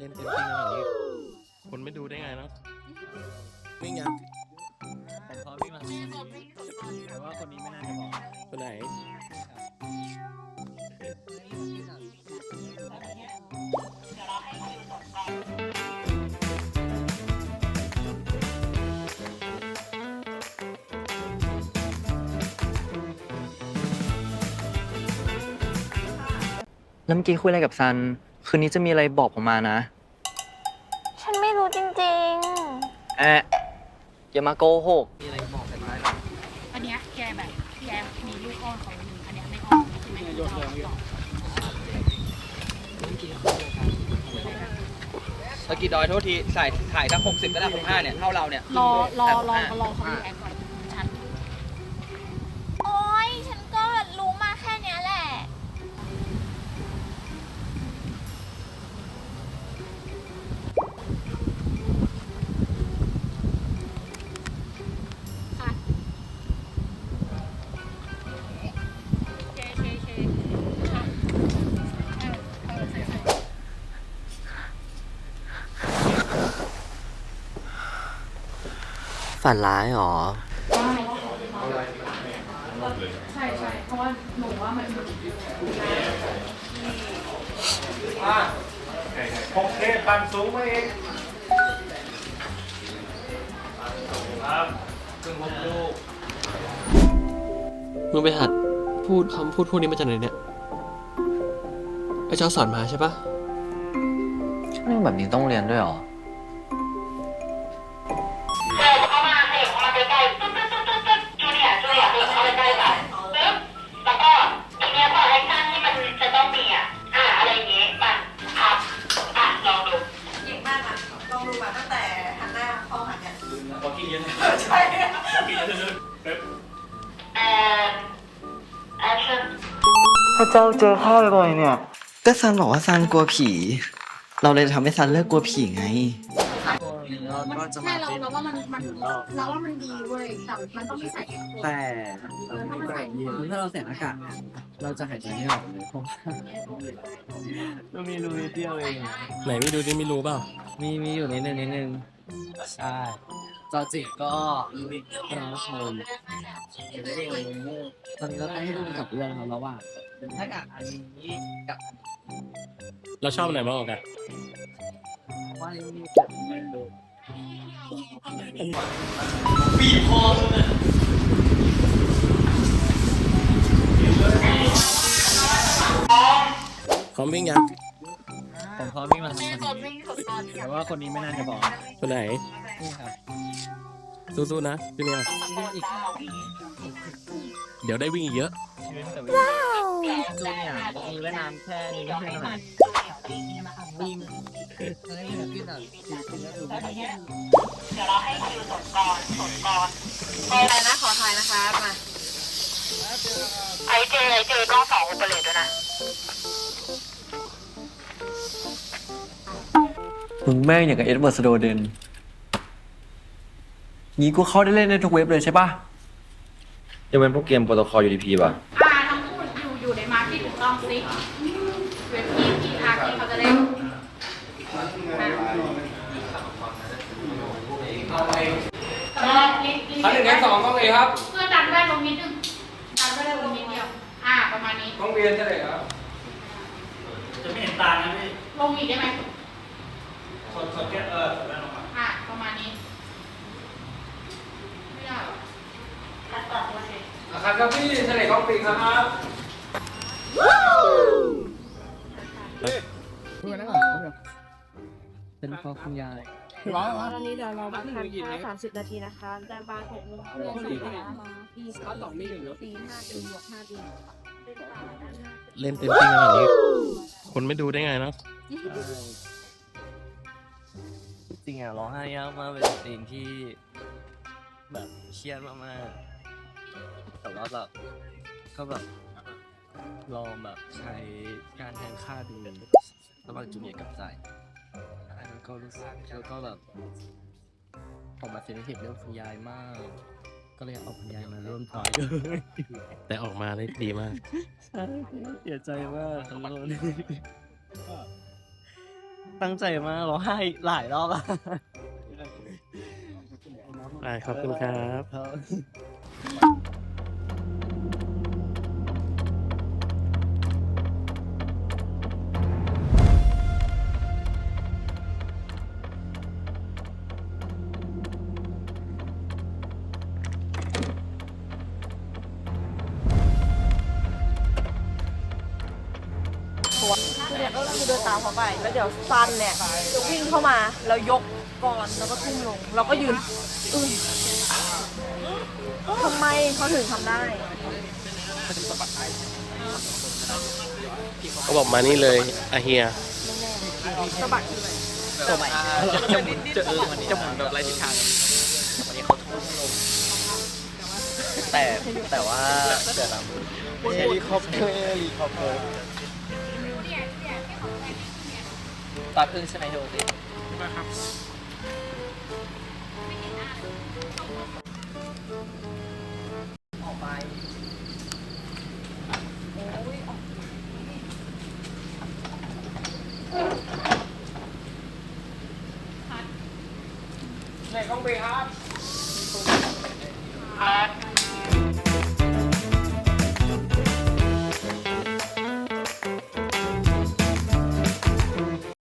เล่นเต็มที่ขนาดนี้คนไม่ดูได้ไงเนาะวิ่งยังผมพร้อมวิ่งมาแต่ว่าคนนี้ไม่น่าจะบอกคนไหนแล้วเมื่อกี้คุยอะไรกับซัน คืนนี้จะมีอะไรบอกผมมานะ ฉันไม่รู้จริงแอะอย่ามาโกหก มีอะไรบอกกันไหมอันเนี้ยแกแบบแกมีลูกอ้อนของมึงอันเนี้ยไม่อ้อนใช่ไหมเราตอบสกีดอยโทษทีใส่ถ่ายทั้งหกสิบก็ได้หกห้าเนี่ย เท่าเราเนี่ย รอรอรอแต่รอเขารีแอคก่อนฉัน ฝันร้ายหรอ ใช่ใช่เพราะว่าหนูว่ามันหกเทปันสูงมาเองมึงไปหัดพูดคำพูดพวกนี้มาจากไหนเนี่ย ไอ้เจ้าสอนมาใช่ปะเรื่องแบบนี้ต้องเรียนด้วยหรอ ถ้าเจ้าเจอข้าบ่อยเนี่ย ก็ซันบอกว่าซันกลัวผี เราเลยทำให้ซันเลิกกลัวผีไง มันใช่เราเราว่ามันมันเราว่ามันดีเว้ยแต่มันต้องมีใส่เอฟเฟกต์แต่เออถ้ามันใส่เอฟเฟกต์ถ้าเราใส่หน้ากากเนี่ยเราจะหายใจไม่ออกเลยเพราะว่าเรามีรูนิดเดียวเอง ไหนไม่ดูดิไม่รู้เปล่า มีมีอยู่นิดนึงนิดนึงใช่ จอจิก็รอชมตอนนี้เราต้องให้ดูกับเรื่องเราแล้วว่าถ้ากับอันนี้กับเราชอบอันไหนมากกว่ากันว่ามีเกิดอะไรดูพร้อมวิ่งยังผม พร้อมวิ่งมาทำคนนี้แต่ว่าคนนี้ไม่น่าจะบอกคนไหน นี่ครับสู้ๆนะพี่เนี่ยวิ่งอีกเดี๋ยวได้วิ่งอีกเยอะว้าวจูเนี่ยมีเวียดนามแค่นี้ไม่ใช่ขนาดวิ่งเฮ้ยขึ้นอะขึ้นแล้วดูไม่ได้เดี๋ยวเราให้คิวสดก่อนสดก่อนไปอะไรนะขอถ่ายนะคะมาไอเจไอเจกล้องสองอุปเลตด้วยนะ มึงแม่งอย่างกับเอ็ดเวิร์ดสโดเดนงี้กูเข้าได้เล่นในทุกเว็บเลยใช่ปะยกเว้นพวกเกมโปรโตคอล UDP ป่ะ อ่าทั้งคู่อยู่อยู่ในมาร์คที่ถูกต้องสิเว็บที่ที่อาร์ที่เขาจะได้อะลิงก์ลิงก์อันหนึ่งแค่สองต้องเลยครับ เพื่อดันได้ลงนิดนึงดันได้ลงนิดเดียว อ่า ประมาณนี้ ต้องเรียนจะเลยครับ จะไม่เห็นตานะพี่ ลงอีกได้ไหม สดสดแค่เออสดได้หรอครับอ่าประมาณนี้ ไม่ได้หรอครับครับพี่เฉลยกล้องปีครับเป็นพอคุณยายตอนนี้เดี๋ยวเราพักทานข้าวสามสิบนาทีนะคะแต่บาร์หกโมงครึ่งสี่มาปีสองปีสี่ห้าปีบวกห้าปีเล่นเต็มที่ขนาดนี้ คนไม่ดูได้ไงเนาะจ ริงอะร้องไห้ยากมากเป็นซีนที่ แบบเครียดมากๆแต่ว่าแบบก็แบบลองแบบใช้การแทนค่าดูระหว่างจูเนียร์กับใจแล้วก็รู้สึกแล้วก็แบบผมมาเซนซิทีฟเรื่องคุณยายมาก ก็เลยเอาคุณยายมาร่วมทอยด้วยแต่ออกมาได้ดีมากใช่เสียใจมากขอโทษ ตั้งใจมากร้องไห้หลายรอบอะขอบคุณครับ ครับ เนี่ยก็คือเดินตามเขาไป แล้วเดี๋ยวซันเนี่ยจะวิ่งเข้ามาแล้วยกก่อนแล้วก็ทุ่มลง เราก็ยืนอึ้งทำไมเขาถึงทำได้ เขาบอกมานี่เลยอาเฮียสะบัดคืออะไรตัวใหม่จะหมุนจะเออจะหมุนแบบไรทิศทางวันนี้เขาทุ่มลงแต่แต่ว่าเดี๋ยวนะเฮลิคอปเตอร์เฮลิคอปเตอร์ ตาพึ่งใช่ไหมโยดิมาครับออกไปในของไปครับครับ